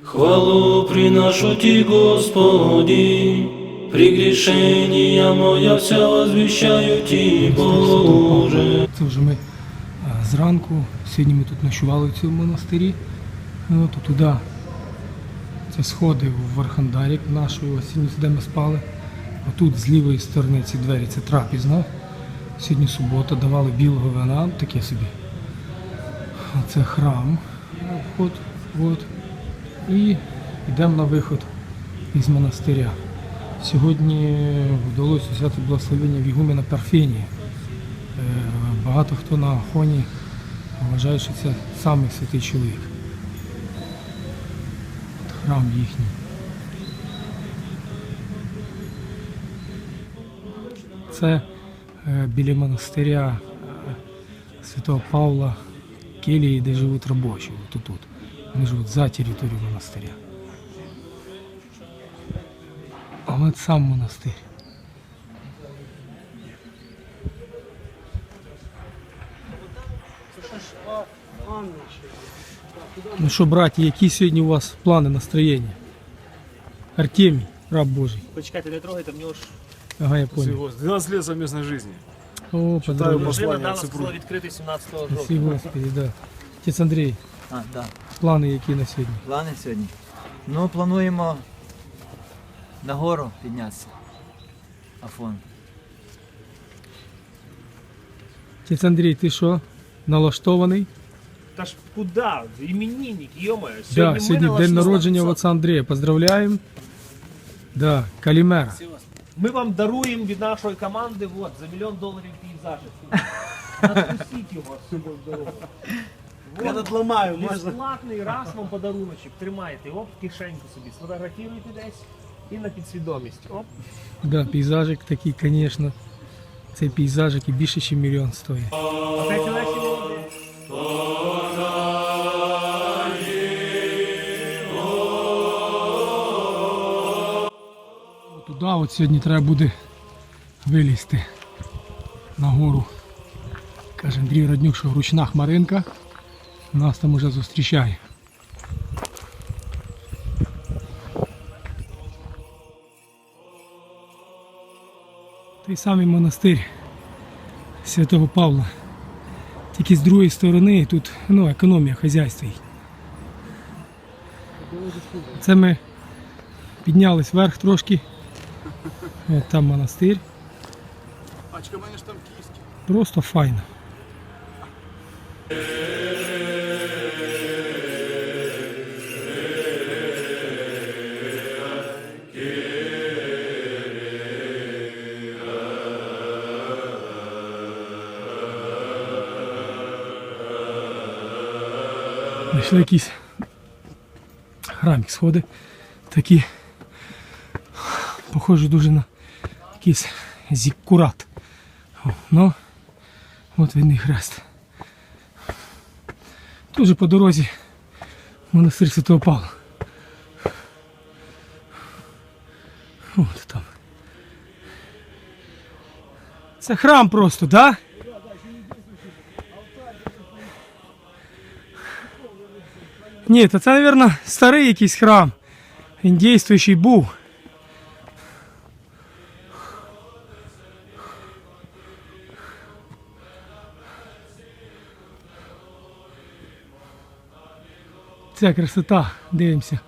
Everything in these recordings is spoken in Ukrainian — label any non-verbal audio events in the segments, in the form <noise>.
Хвалу приношу Ти, Господи, прегрешения моя вся возвещаю Ти, Боже. Це вже ми зранку. Сьогодні ми тут ночували в цьому монастирі. Ну, то туди це сходи в Архандарік нашої осінню, де ми спали. А тут з лівої сторони ці двері, це трапізна. Сьогодні субота, давали білого вина, таке собі. А це храм. Вход, от. І йдемо на виход із монастиря. Сьогодні вдалося взяти благословення в Ігумена Парфенія. Е, Багато хто на Ахоні вважає, що це самий святий чоловік. От храм їхній. Це е, біля монастиря е, Святого Павла келії, де живуть робочі. От тут. Вони живуть за територією монастиря. А от сам монастир. Ну що, браті, які сьогодні у вас плани настроєння? Артемій, раб Божий. Почекайте, не трогайте, в нього ж Ага, я понял. Всего 12 лет совместной жизни. О, Читаю поздравляю. послання дружина дала цифру. сказала відкрити 17 жовтня. Спасибо, Господи, да. Отець Андрій, А, да. плани які на сьогодні? Плани сьогодні. Ну, плануємо на гору піднятися. Афон. Отець Андрій, ти що? Налаштований? Та ж куди? Іменинник, йомає. Да, сьогодні день народження у отця Андрія. Поздравляємо. Да, Калімера. Ми вам даруємо від нашої команди вот, за мільйон доларів пейзажі. <laughs> Надпустіть його з собою дорогу. Я надламаю, можна. Безплатний раз вам подаруночок. Тримайте, оп, в кишеньку собі. Сфотографіруйте десь і на підсвідомість. Оп. Да, пейзажик такий, звісно. Цей пейзажик і більше, ніж мільйон стоїть. Молоді? Туди от сьогодні треба буде вилізти на гору. Каже Андрій Раднюк, що ручна хмаринка нас там уже зустрічає. Той самий монастир Святого Павла. Тільки з другої сторони тут ну, економія хазяйства. їх. Це ми піднялись вверх трошки. От там монастир. Пачка мене ж там київські. Просто файно. Знайшли якийсь храмик сходи. Такі похожі дуже на якийсь зіккурат. Ну, от він і хрест. Тут же по дорозі монастир Святого Павла. От там. Це храм просто, так? Да? Ні, то це, мабуть, старий якийсь храм. Він дійствуючий був. Ця красота, дивимося.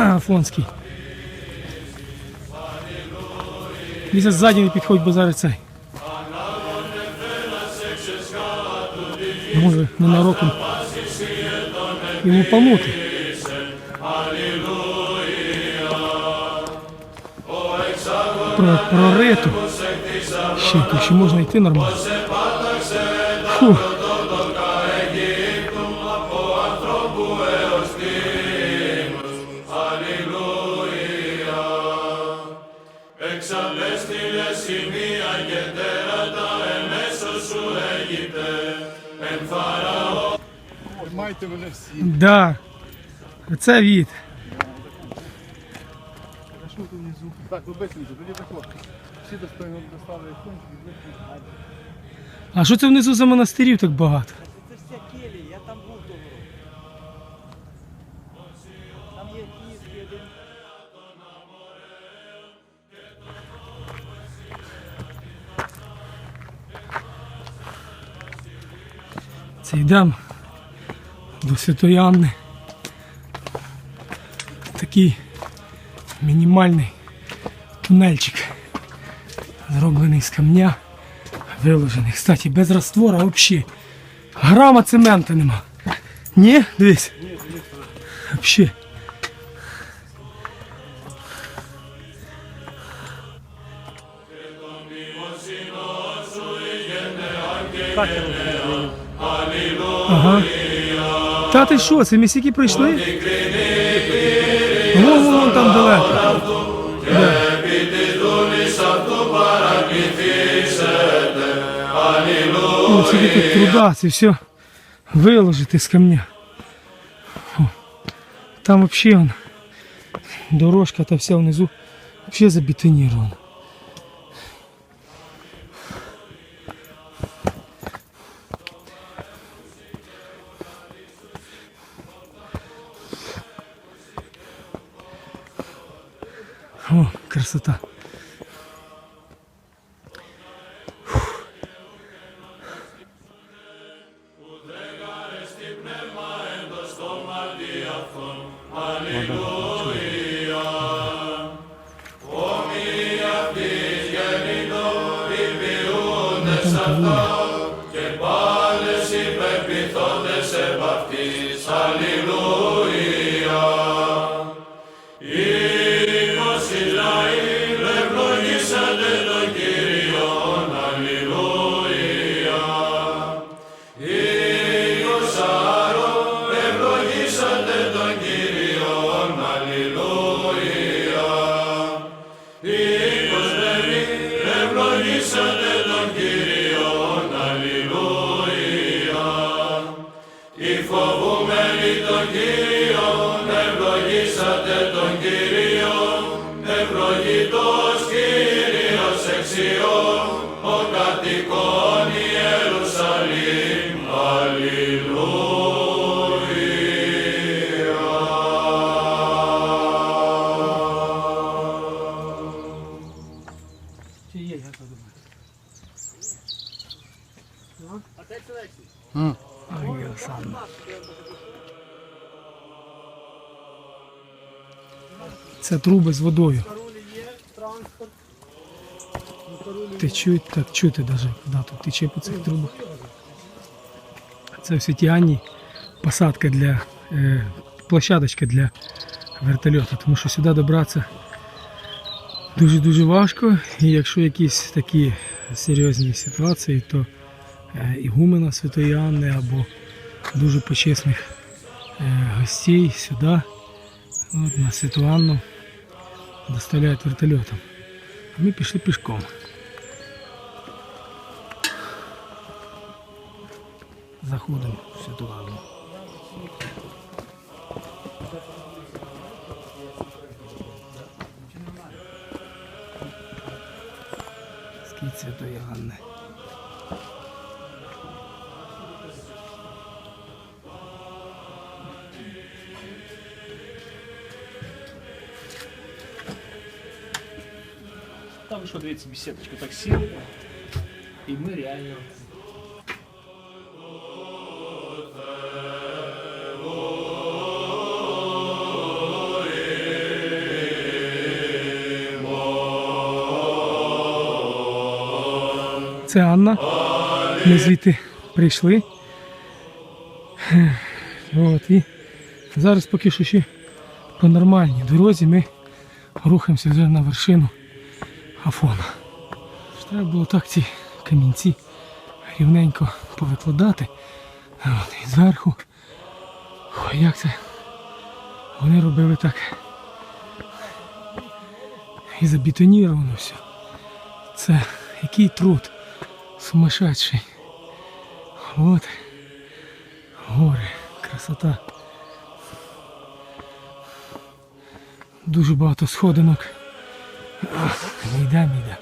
<clears throat> Афонський. Дивіться, ззаді не підходить бо зараз цей. Може, ненароком йому помути. Про, прориту. Ще, ще можна йти нормально. Фух. Тримайте мене всі. Да. Це від. Так, бистренько, тоді тако. Всі достойно доставили кончик, А що це внизу за монастирів так багато? Це вся келія, я там був того року. Там є київський один. Це йдемо до Святої Анни. Такий мінімальний тунельчик, зроблений з камня, виложений. Кстати, без раствора взагалі. Грама цемента нема. Ні? Дивись. Взагалі. Що, це місяки прийшли? Вон, вон, там далеко. Да. О, тут труда, це все виложити з камня. Там взагалі дорожка та вся внизу взагалі забетонірована. О, красота. τον Κύριο, ευλογήσατε τον Κύριο, ευλογητός Κύριος εξιώ. Це труби з водою. Течуть, так чути навіть, куди тут тече по цих трубах. Це в Святі посадка для е, площадочка для вертольоту, тому що сюди добратися дуже-дуже важко. І якщо якісь такі серйозні ситуації, то е, ігумена Святої Анни або дуже почесних е, гостей сюди, от, на Святу Анну, доставляють вертольотом. Ми пішли пішком. Заходимо в ситуацію. Скільки Святої Анни. Що, дивіться, беседочка так сіли. І ми реально. Це Анна. Ми звідти прийшли. От, і зараз поки що ще по нормальній дорозі ми рухаємося вже на вершину Афона. Ж Треба було так ці камінці рівненько повикладати. От, і зверху. Ой, як це? Вони робили так. І забетоніровано все. Це який труд сумасшедший. От. Гори, красота. Дуже багато сходинок. Не йде, не йде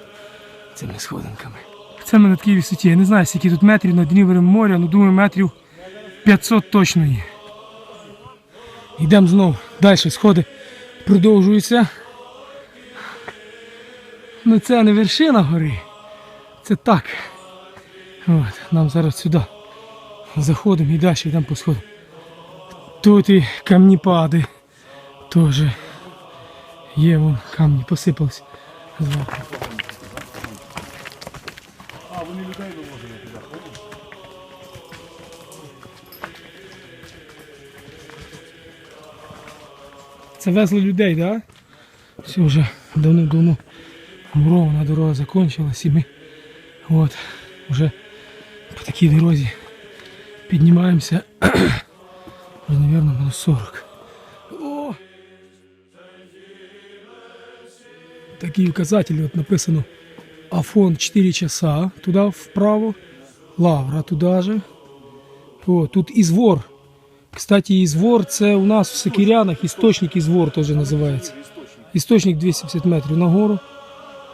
цими сходинками. Це ми на такій висоті. Я не знаю, скільки тут метрів над рівнем моря, але думаю, метрів 500 точно є. Йдемо знову. Далі сходи продовжуються. Ну це не вершина гори. Це так. От, нам зараз сюди заходимо і далі йдемо по сходам. Тут і камніпади теж є, вон камні посипалися зверху. А, вони людей вивозили туди. Це везли людей, так? Да? Все вже давно-давно мурована дорога закончилась і ми от, вже по такій дорозі піднімаємося. <clears throat> Вже, мабуть, минус 40. Такий указатель, от написано Афон 4 часа, туди вправо, Лавра туди же. О, тут Ізвор. Кстати, Ізвор це у нас в Сокирянах істочник Ізвор теж називається. Істочник 250 метрів нагору.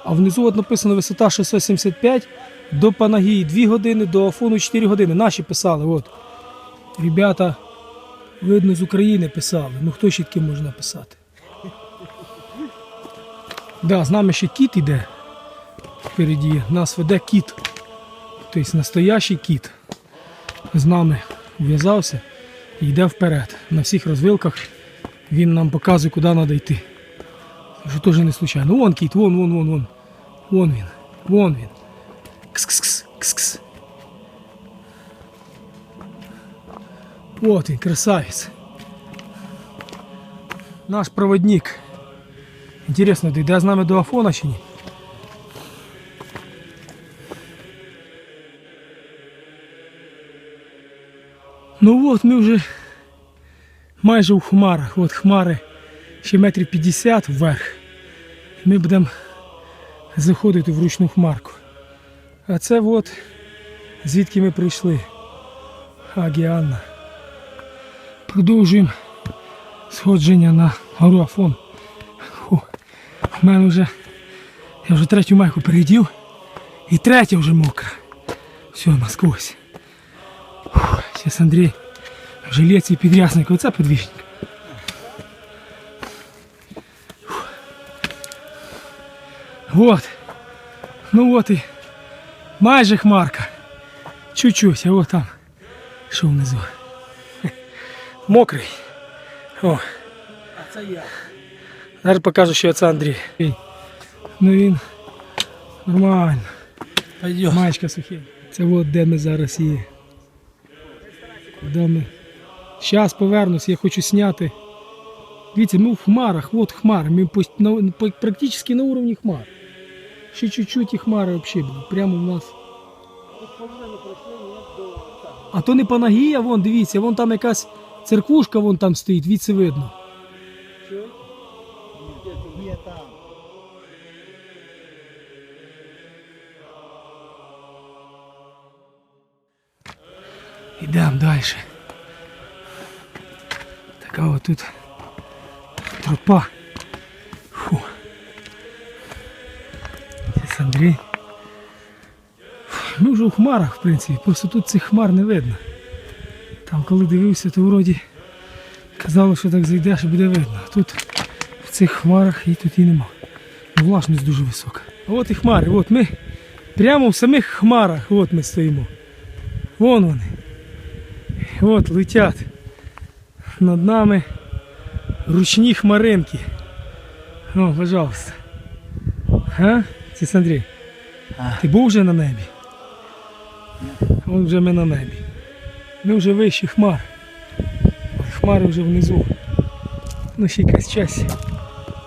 А внизу от написано висота 675 до Панагії 2 години, до Афону 4 години. Наші писали. От. Ребята, видно, з України писали. Ну хто ще таки може написати? Да, з нами ще кіт іде. Впереді. Нас веде кіт. Тобто настоящий кіт. З нами ув'язався і йде вперед. На всіх розвилках він нам показує, куди треба йти. Що теж не случайно. Вон кіт, вон, вон, вон, вон. Вон він. Вон він. Кс-кс-кс, кс-кс. От він, красавець. Наш проводник. Інтересно, дійде з нами до Афона чи ні? Ну от ми вже майже у хмарах. От хмари ще метрів 50 вверх. Ми будемо заходити в ручну хмарку. А це от звідки ми прийшли. Агіанна. Продовжуємо сходження на гору Афон. У мене вже я вже третю майку передів і третя вже мокра. Все, насквозь. Зараз Андрій в жилеці і підрясник. Оце подвіжник. Вот. Ну от і майже хмарка. Чуть-чуть, а от там. Що внизу. Мокрий. О. А це я. Зараз покажу, що це Андрій. Ну він нормально. Маєчка сухий. Це от де ми зараз є. Де ми. Зараз повернусь, я хочу зняти. Дивіться, ми в хмарах, от хмари. Ми практично на уровні хмар. Ще чуть-чуть і хмари взагалі були. Прямо в нас. А то не Панагія, вон, дивіться, вон там якась церквушка вон там стоїть, від це видно. Ідемо далі. Така от тут тропа. Фу. Це Андрій. Ми вже у хмарах, в принципі, просто тут цих хмар не видно. Там коли дивився, то вроді казали, що так зайдеш і буде видно. А тут в цих хмарах і тут і нема. Ну, Влажність дуже висока. А от і хмари, от ми прямо в самих хмарах, от ми стоїмо. Вон вони. От летять над нами ручні хмаринки. О, пожалуйста. А? Це Андрій. Ти був вже на небі? От вже ми на небі. Ми вже вище хмар. хмари вже внизу. Ну ще якась час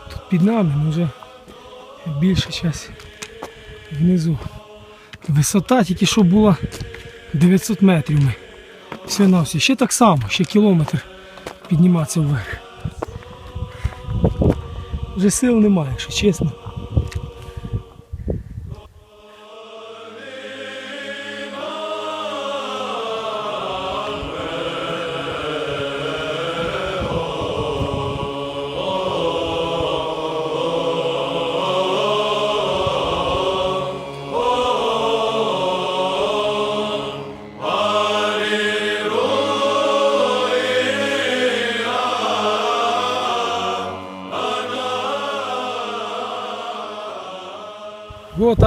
тут під нами, ну вже більше час внизу. Висота тільки що була 900 метрів ми. Все на все. Ще так само, ще кілометр підніматися вверх. Вже сил немає, якщо чесно.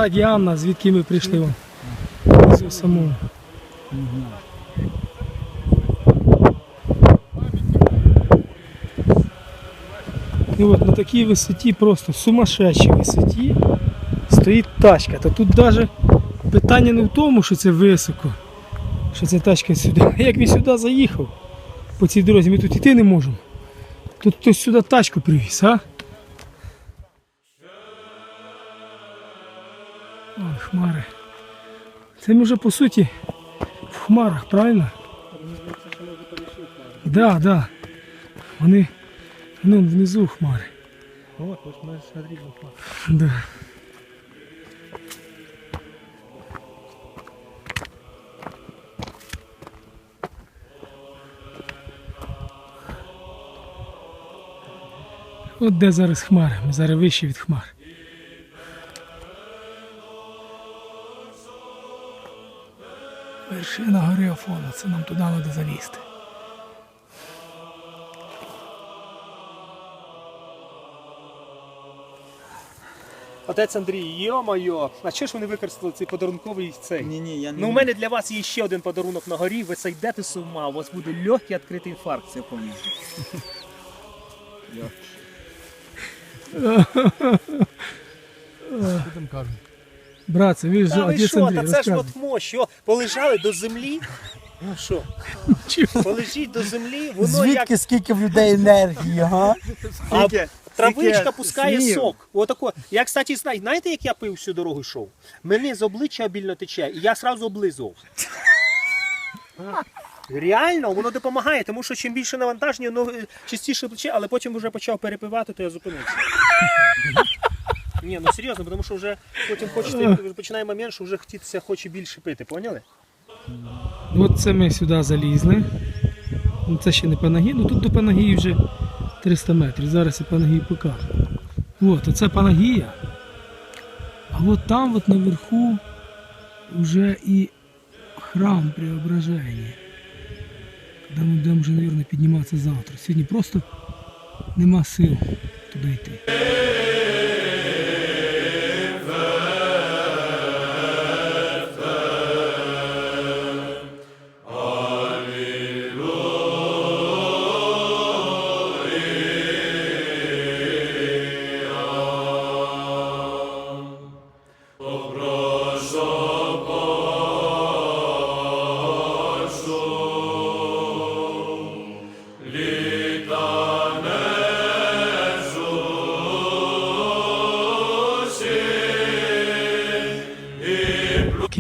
О, та Діана, звідки ми прийшли. Внизу самому. І от на такій висоті, просто сумасшедшій висоті, стоїть тачка. Та тут навіть питання не в тому, що це високо, що ця тачка сюди. Як він сюди заїхав по цій дорозі, ми тут йти не можемо. Тут хтось сюди тачку привіз, а? Це ми вже по суті в хмарах, правильно? Так, да, так. Да. Вони, вон внизу хмари. Вот, вот мы смотри, вот. Да. От де зараз хмари, ми зараз вище від хмар. Вершина гори Афона, це нам туди треба залізти. Отець Андрій, йо-моє, а що ж вони використали цей подарунковий цей? Ні, ні, я не Ну, у мене для вас є ще один подарунок на горі. Ви зайдете з ума, у вас буде легкий відкритий інфаркт, це помню. <laughs> Що там кажуть? Брат, це ви ж Та ви отець що, Андрій, та це ж розказуй. от мо, що полежали до землі. Ну що, Чого? полежіть до землі, воно як Звідки скільки в людей енергії, га? а, травичка пускає снів. сок. Отако. Я, кстати, знаю, знаєте, як я пив всю дорогу йшов? Мене з обличчя обільно тече, і я одразу облизував. Реально, воно допомагає, тому що чим більше навантаження, воно е, частіше плече, але потім вже почав перепивати, то я зупинився. Ні, ну серйозно, тому що вже потім хочеться, починає момент, що вже хотітися хоче більше пити, поняли? От це ми сюди залізли. Ну, Це ще не Панагія, ну тут до Панагії вже 300 метрів. Зараз я Панагію покажу. От, оце Панагія. А от там от наверху вже і храм Преображення. Де ми будемо вже, мабуть, підніматися завтра. Сьогодні просто нема сил туди йти.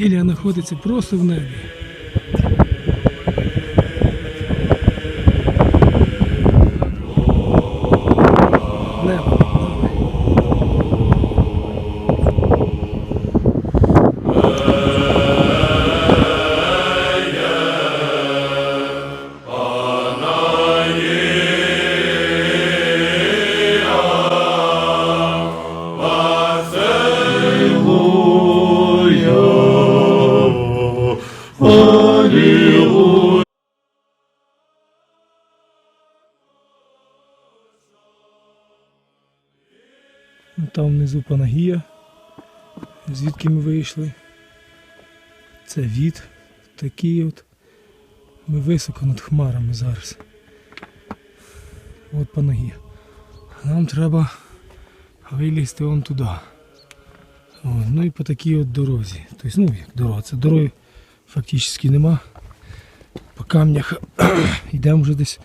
Келія знаходиться просто в небі. Там внизу Панагія, звідки ми вийшли. Це від такий от. Ми високо над хмарами зараз. От Панагія. Нам треба вилізти вон туди. От, ну і по такій от дорозі. Тобто, ну як дорога, це дороги фактично нема. По камнях <clears throat> йдемо вже десь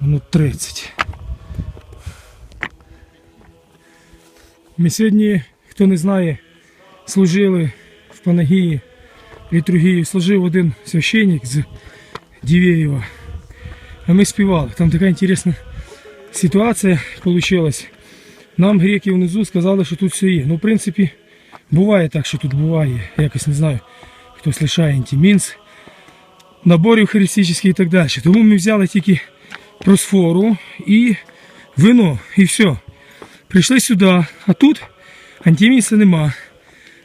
минут 30. Ми сьогодні, хто не знає, служили в Панагії, літургії, служив один священник з Дівєєва. А ми співали. Там така інтересна ситуація вийшла. Нам греки внизу сказали, що тут все є. Ну, в принципі, буває так, що тут буває. Якось не знаю, хтось лишає антимінс, наборів христичних і так далі. Тому ми взяли тільки просфору і вино, і все. Прийшли сюди, а тут антимінса нема,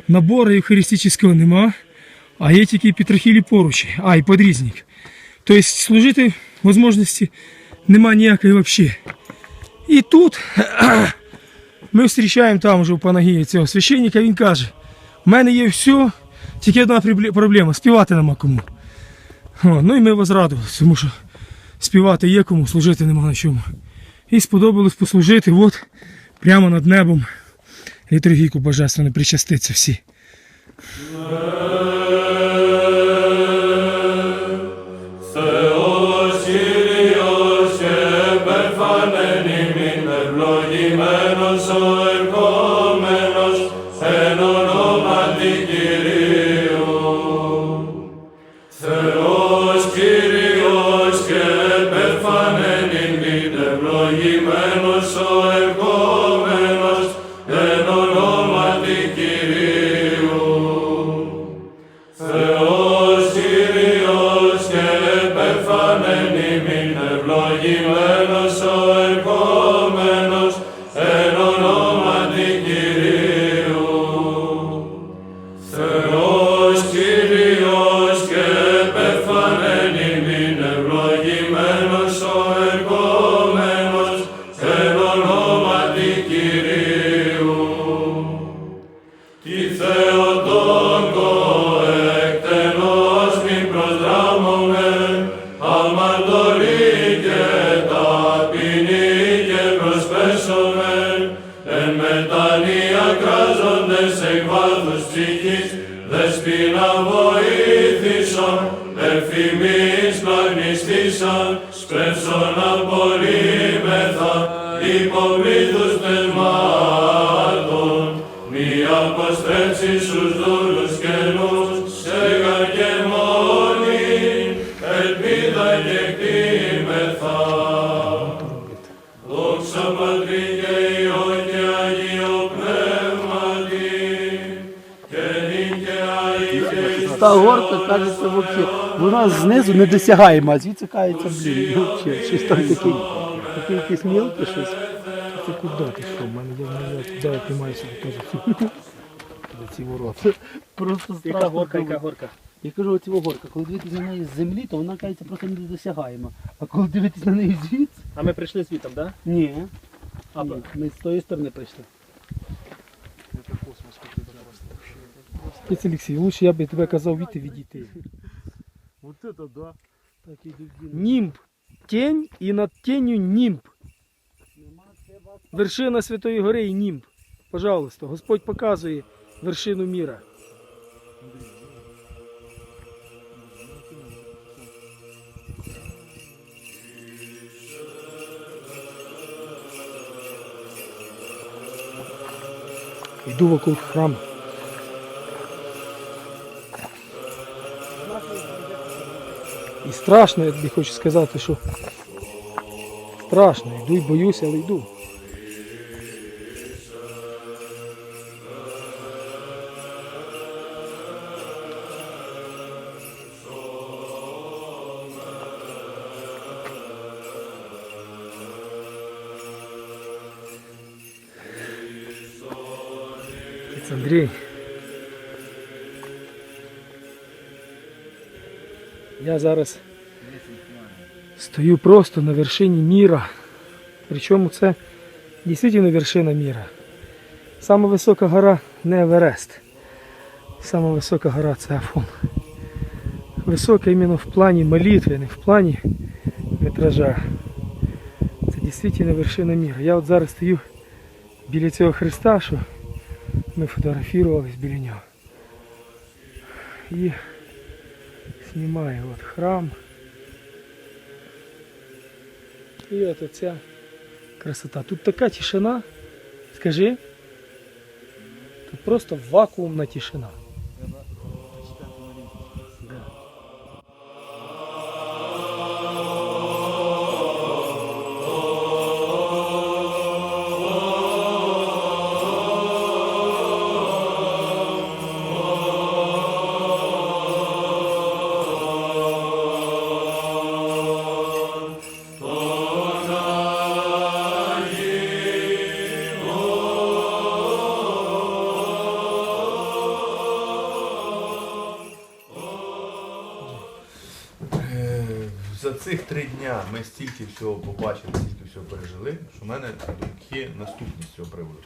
набору євхаристичного нема, а є тільки петрохілі поручі, а і подрізник. Тобто служити можливості нема ніякої взагалі. І тут <clears throat> ми зустрічаємо там вже у Панагії цього священника, він каже, у мене є все, тільки одна проблема, співати нема кому. О, ну і ми возрадувалися, тому що співати є кому, служити нема на чому. І сподобалось послужити, от прямо над небом літургійку божественну причаститься всі. Μετανία κράζοντες εκ βάθους ψυχής, δεσποινα βοήθησον, εφημείς πλαγνιστήσαν, σπεύσον απορρίμεθα, υπομήθους πνευμάτων, μη αποστρέψει στους δούλους καινούς, горка кажеться взагалі, вона знизу недосягаема, а звідси кається, блін, ну, взагалі, щось там таке, таке якесь мілке щось. Це куди ти що? В мене я не знаю, куди я тримаю собі ці ворота. Просто Яка страшно. горка, яка горка? Я кажу, оці горка, коли дивитися на неї з землі, то вона кається просто недосягаема. А коли дивитися на неї звідси, А ми прийшли звітом, так? Да? ні. А, ні. Ми з тої сторони прийшли. Отець Олексій, лучше я би тебе казав віти відійти. Вот это да. Так іду Німб. Тінь і над тінню німб. Вершина Святої Гори і німб. Пожалуйста, Господь показує вершину міра. Йду вокруг храму. І страшно, я тобі хочу сказати, що страшно, йду і боюся, але йду. Я зараз стою просто на вершині міра. Причому це дійсно вершина міра. Сама висока гора не Еверест. Сама висока гора це Афон. Висока іменно в плані молитви, не в плані метража. Це дійсно вершина міра. Я от зараз стою біля цього Христа, що ми фотографувалися біля нього. І знімаю от храм. І от оця красота. Тут така тишина. Скажи. Тут просто вакуумна тишина. Всього побачили, стільки всього пережили, що в мене думки наступні з цього приводу.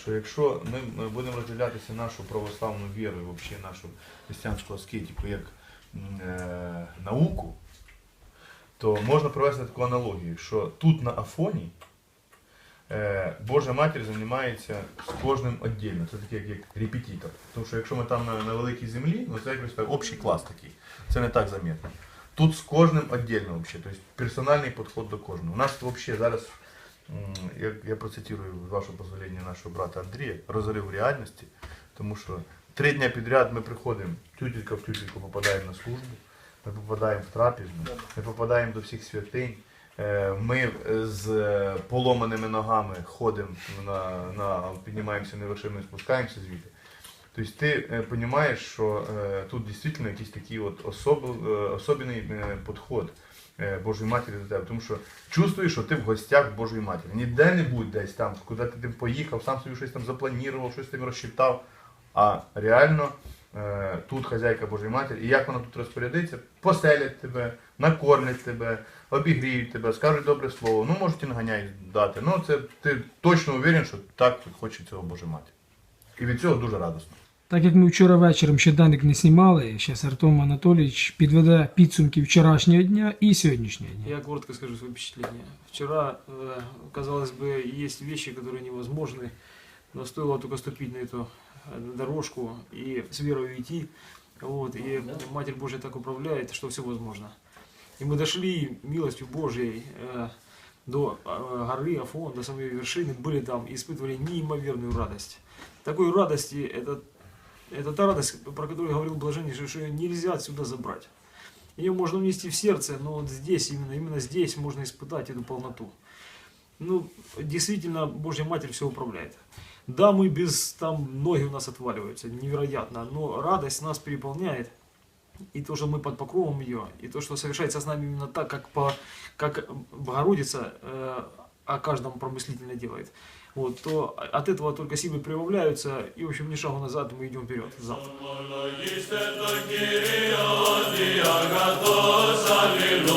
Що якщо ми будемо розділятися нашу православну віру і взагалі нашу християнську аскетику як е, науку, то можна провести таку аналогію, що тут на Афоні е, Божа Матір займається з кожним віддільно. Це таке як, як репетитор. Тому що якщо ми там на, на великій землі, ну це якось так, общий клас такий. Це не так замітно. Тут з кожним віддільно вообще, тобто персональний підход до кожного. У нас взагалі зараз, я, я процитую з вашого дозволення нашого брата Андрія, розрив реальності, тому що три дні підряд ми приходимо, тютелька в тютельку попадаємо на службу, ми попадаємо в трапезну, ми попадаємо до всіх святинь. Е, Ми з е, поломаними ногами ходимо на, на піднімаємося на вершину і спускаємося звідти. Тобто ти розумієш, що е, тут дійсно якийсь такий от особ, е, особливий е, підход е, Божої Матері до тебе. Тому що чувствуєш, що ти в гостях Божої Матері. Ніде не будь десь там, куди ти тим поїхав, сам собі щось там запланував, щось там розчитав. А реально е, тут хазяйка Божої Матері, і як вона тут розпорядиться, поселять тебе, накормлять тебе, обігріють тебе, скажуть добре слово. Ну, можуть і наганяють дати. Ну, це ти точно уверен, що так хоче цього Божа Матір. І від цього дуже радісно. Так як ми вчора вечором щоденник не знімали, зараз Артем Анатолійович підведе підсумки вчорашнього дня і сьогоднішнього дня. Я коротко скажу свои впечатления. Вчера, э, казалось бы, есть вещи, которые невозможны, но стоило только ступить на эту э, дорожку и с верой идти. Вот, и Матерь Божья так управляет, что все возможно. И мы дошли милостью Божьей э, до э, горы Афон, до самой вершины, были там и испытывали неимоверную радость. Такой радости, это, это та радость, про которую говорил Блаженнейший, что ее нельзя отсюда забрать. Ее можно внести в сердце, но вот здесь, именно, именно здесь можно испытать эту полноту. Ну, действительно, Божья Матерь все управляет. Да, мы без, там, ноги у нас отваливаются, невероятно, но радость нас переполняет. И то, что мы под покровом ее, и то, что совершается с нами именно так, как, по, как Богородица э, о каждом промыслительно делает, вот, то от этого только силы прибавляются, и, в общем, ни шагу назад, мы идем вперед. Завтра. Аллилуйя,